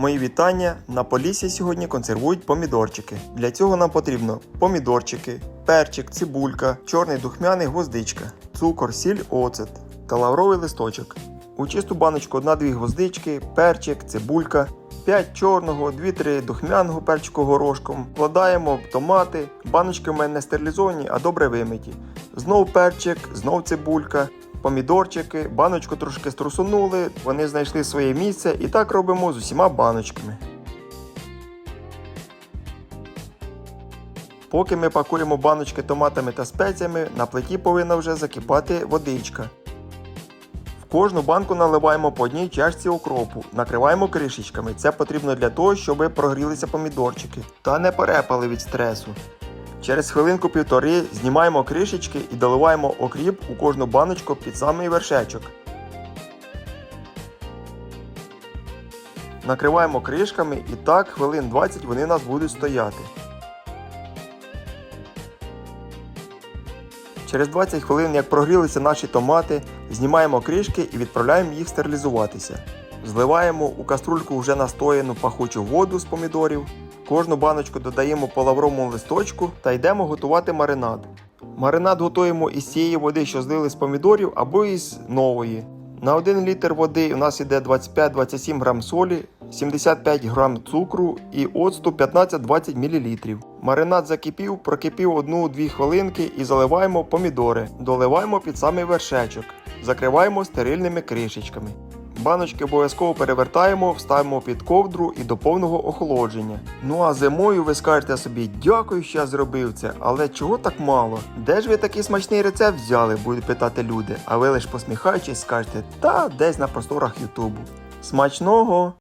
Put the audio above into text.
Мої вітання. На полісі сьогодні консервують помідорчики. Для цього нам потрібно помідорчики, перчик, цибулька, чорний духмяний гвоздичка, цукор, сіль, оцет та лавровий листочок. У чисту баночку 1-2 гвоздички, перчик, цибулька, 5 чорного, 2-3 духмяного перчику горошком. Вкладаємо томати. Баночки в мене не стерилізовані, а добре вимиті. Знов перчик, знов цибулька, помідорчики, баночку трошки струсунули, вони знайшли своє місце і так робимо з усіма баночками. Поки ми пакуємо баночки томатами та спеціями, на плиті повинна вже закипати водичка. В кожну банку наливаємо по одній чашці окропу, накриваємо кришечками. Це потрібно для того, щоб прогрілися помідорчики та не перепали від стресу. Через хвилинку півтори знімаємо кришечки і доливаємо окріп у кожну баночку під самий вершечок. Накриваємо кришками і так хвилин 20 вони у нас будуть стояти. Через 20 хвилин, як прогрілися наші томати, знімаємо кришки і відправляємо їх стерилізуватися. Зливаємо у каструльку вже настояну пахучу воду з помідорів. Кожну баночку додаємо по лавровому листочку та йдемо готувати маринад. Маринад готуємо із цієї води, що злили з помідорів, або із нової. На 1 літр води у нас йде 25-27 грам солі, 75 грам цукру і оцту 15-20 мл. Маринад закипів, прокипів 1-2 хвилинки і заливаємо помідори. Доливаємо під самий вершечок. Закриваємо стерильними кришечками. Баночки обов'язково перевертаємо, вставимо під ковдру і до повного охолодження. Ну а зимою ви скажете собі, дякую, що я зробив це, але чого так мало? Де ж ви такий смачний рецепт взяли, будуть питати люди, а ви лише посміхаючись скажете, та десь на просторах Ютубу. Смачного!